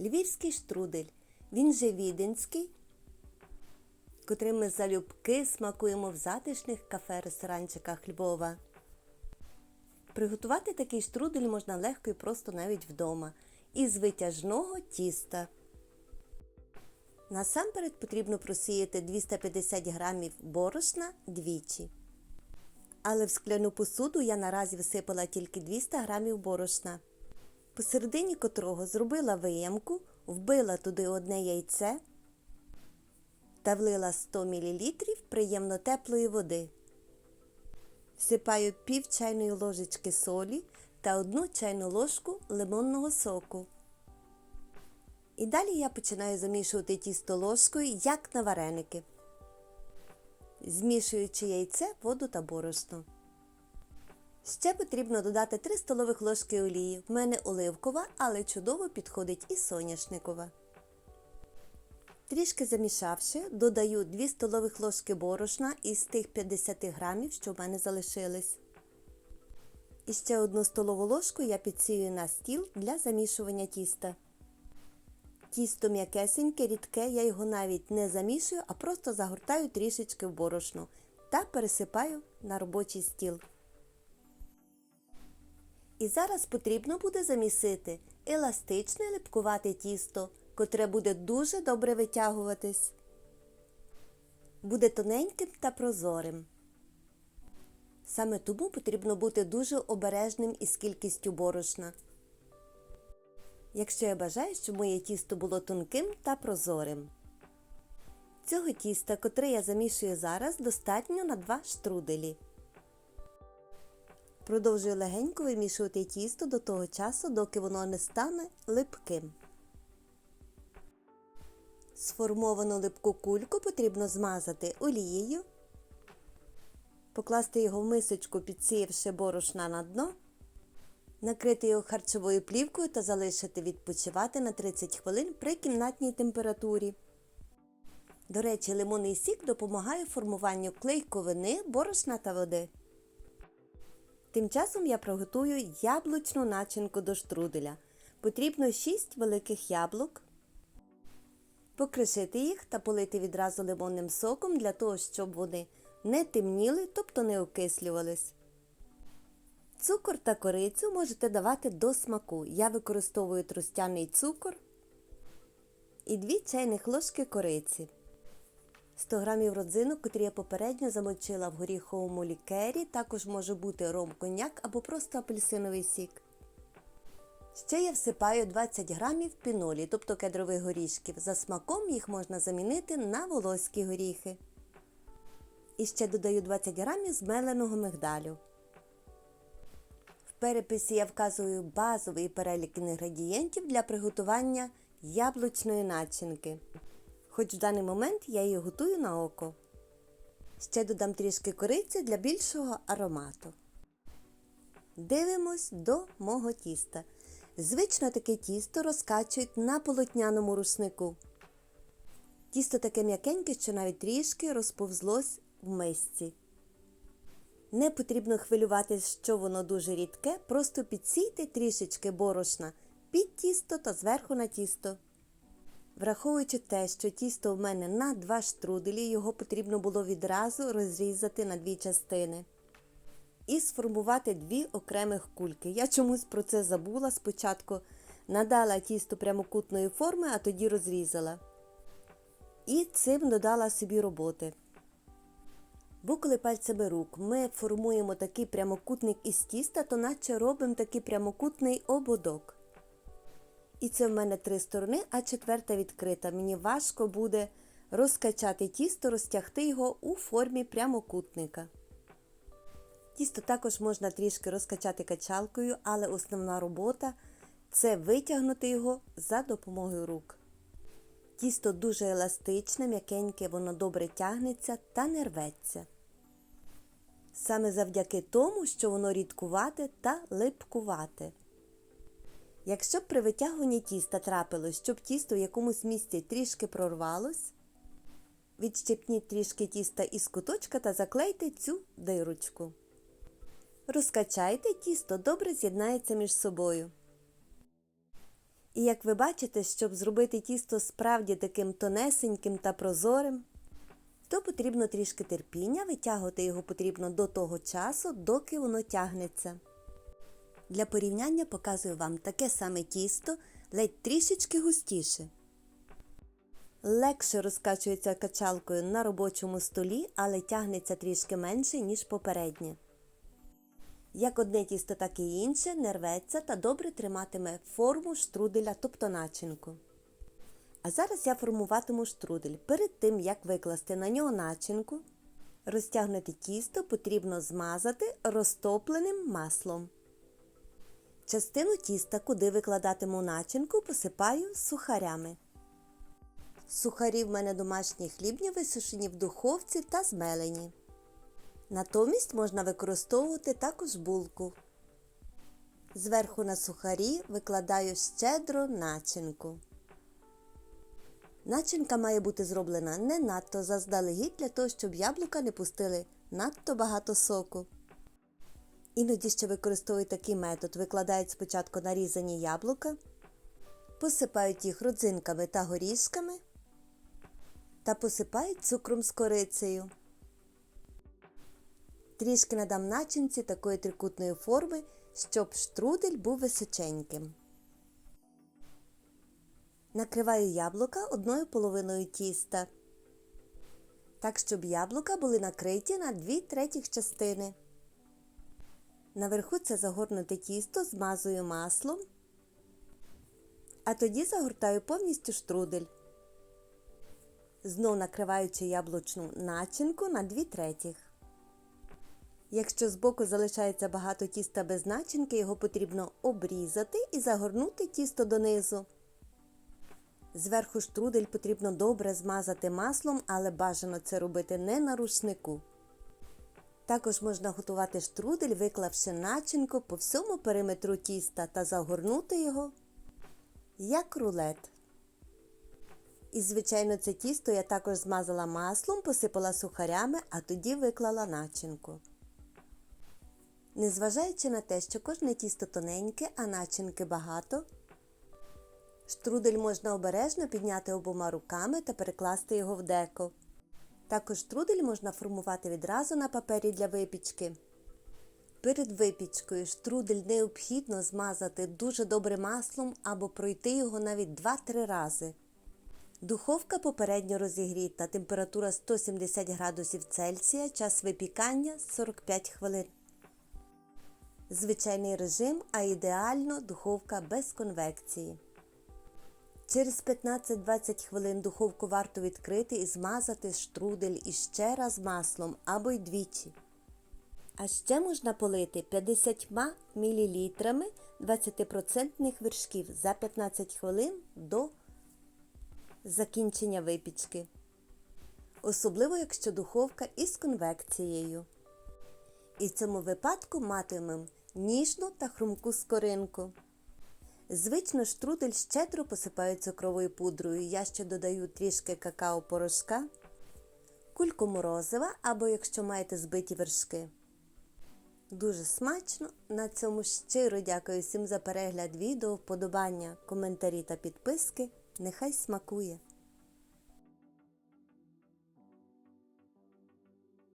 Львівський штрудель. Він же віденський, котрим ми залюбки смакуємо в затишних кафе-ресторанчиках Львова. Приготувати такий штрудель можна легко і просто навіть вдома. Із витяжного тіста. Насамперед потрібно просіяти 250 грамів борошна двічі. Але в скляну посуду я наразі висипала тільки 200 грамів борошна, посередині котрого зробила виямку, вбила туди одне яйце та влила 100 мл приємно теплої води. Всипаю пів чайної ложечки солі та одну чайну ложку лимонного соку. І далі я починаю замішувати тісто ложкою, як на вареники, змішуючи яйце, воду та борошно. Ще потрібно додати 3 столових ложки олії. В мене оливкова, але чудово підходить і соняшникова. Трішки замішавши, додаю 2 столових ложки борошна із тих 50 грамів, що в мене залишились. І ще одну столову ложку я підсію на стіл для замішування тіста. Тісто м'якесеньке, рідке, я його навіть не замішую, а просто загортаю трішечки в борошно та пересипаю на робочий стіл. І зараз потрібно буде замісити еластичне липкувате тісто, котре буде дуже добре витягуватись. Буде тоненьким та прозорим. Саме тому потрібно бути дуже обережним із кількістю борошна. Якщо я бажаю, щоб моє тісто було тонким та прозорим. Цього тіста, котре я замішую зараз, достатньо на 2 штруделі. Продовжую легенько вимішувати тісто до того часу, доки воно не стане липким. Сформовану липку кульку потрібно змазати олією, покласти його в мисочку, підсіявши борошна на дно, накрити його харчовою плівкою та залишити відпочивати на 30 хвилин при кімнатній температурі. До речі, лимонний сік допомагає формуванню клейковини, борошна та води. Тим часом я приготую яблучну начинку до штруделя. Потрібно 6 великих яблук, покришити їх та полити відразу лимонним соком для того, щоб вони не темніли, тобто не окислювались. Цукор та корицю можете давати до смаку. Я використовую трустяний цукор і 2 чайних ложки кориці. 100 г родзинок, котрі я попередньо замочила в горіховому лікері, також може бути ром коньяк або просто апельсиновий сік. Ще я всипаю 20 г пінолі, тобто кедрових горішків. За смаком їх можна замінити на волоські горіхи. І ще додаю 20 г змеленого мигдалю. В переписі я вказую базовий перелік інгредієнтів для приготування яблучної начинки. Хоч в даний момент я її готую на око. Ще додам трішки кориці для більшого аромату. Дивимось до мого тіста. Звично таке тісто розкачують на полотняному рушнику. Тісто таке м'якеньке, що навіть трішки розповзлось в мисці. Не потрібно хвилюватися, що воно дуже рідке, просто підсійте трішечки борошна під тісто та зверху на тісто. Враховуючи те, що тісто в мене на два штруделі, його потрібно було відразу розрізати на дві частини і сформувати дві окремих кульки. Я чомусь про це забула спочатку. Надала тісто прямокутної форми, а тоді розрізала. І цим додала собі роботи. Бо коли пальцями рук ми формуємо такий прямокутник із тіста, то наче робимо такий прямокутний ободок. І це в мене три сторони, а четверта відкрита. Мені важко буде розкачати тісто, розтягти його у формі прямокутника. Тісто також можна трішки розкачати качалкою, але основна робота це витягнути його за допомогою рук. Тісто дуже еластичне, м'якеньке, воно добре тягнеться та не рветься. Саме завдяки тому, що воно рідкувате та липкувате. Якщо б при витягуванні тіста трапилось, щоб тісто в якомусь місці трішки прорвалось, відщепніть трішки тіста із куточка та заклейте цю дирочку. Розкачайте тісто, добре з'єднається між собою. І як ви бачите, щоб зробити тісто справді таким тонесеньким та прозорим, то потрібно трішки терпіння, витягувати його потрібно до того часу, доки воно тягнеться. Для порівняння показую вам таке саме тісто, ледь трішечки густіше. Легше розкачується качалкою на робочому столі, але тягнеться трішки менше, ніж попереднє. Як одне тісто, так і інше не рветься та добре триматиме форму штруделя, тобто начинку. А зараз я формуватиму штрудель. Перед тим, як викласти на нього начинку, розтягнути тісто потрібно змазати розтопленим маслом. Частину тіста, куди викладатиму начинку, посипаю сухарями. Сухарі в мене домашні хлібні висушені в духовці та змелені. Натомість можна використовувати також булку. Зверху на сухарі викладаю щедро начинку. Начинка має бути зроблена не надто заздалегідь для того, щоб яблука не пустили надто багато соку. Іноді ще використовують такий метод. Викладають спочатку нарізані яблука, посипають їх родзинками та горішками та посипають цукром з корицею. Трішки надам начинці такої трикутної форми, щоб штрудель був височеньким. Накриваю яблука одною половиною тіста, так, щоб яблука були накриті на 2 третіх частини. Наверху це загорнуте тісто змазую маслом, а тоді загортаю повністю штрудель, знов накриваючи яблучну начинку на 2 третіх. Якщо збоку залишається багато тіста без начинки, його потрібно обрізати і загорнути тісто донизу. Зверху штрудель потрібно добре змазати маслом, але бажано це робити не на рушнику. Також можна готувати штрудель, виклавши начинку по всьому периметру тіста та загорнути його як рулет. І, звичайно, це тісто я також змазала маслом, посипала сухарями, а тоді виклала начинку. Незважаючи на те, що кожне тісто тоненьке, а начинки багато, штрудель можна обережно підняти обома руками та перекласти його в деко. Також штрудель можна формувати відразу на папері для випічки. Перед випічкою штрудель необхідно змазати дуже добре маслом або пройти його навіть 2-3 рази. Духовка попередньо розігріта, температура 170 градусів Цельсія, час випікання 45 хвилин. Звичайний режим, а ідеально духовка без конвекції. Через 15-20 хвилин духовку варто відкрити і змазати штрудель іще раз маслом або й двічі. А ще можна полити 50 мл 20% вершків за 15 хвилин до закінчення випічки. Особливо, якщо духовка із конвекцією. І в цьому випадку матимемо ніжну та хрумку скоринку. Звично штрудель щедро посипаю цукровою пудрою. Я ще додаю трішки какао-порошка, кульку морозива або, якщо маєте збиті вершки. Дуже смачно! На цьому щиро дякую всім за перегляд відео, вподобання, коментарі та підписки. Нехай смакує!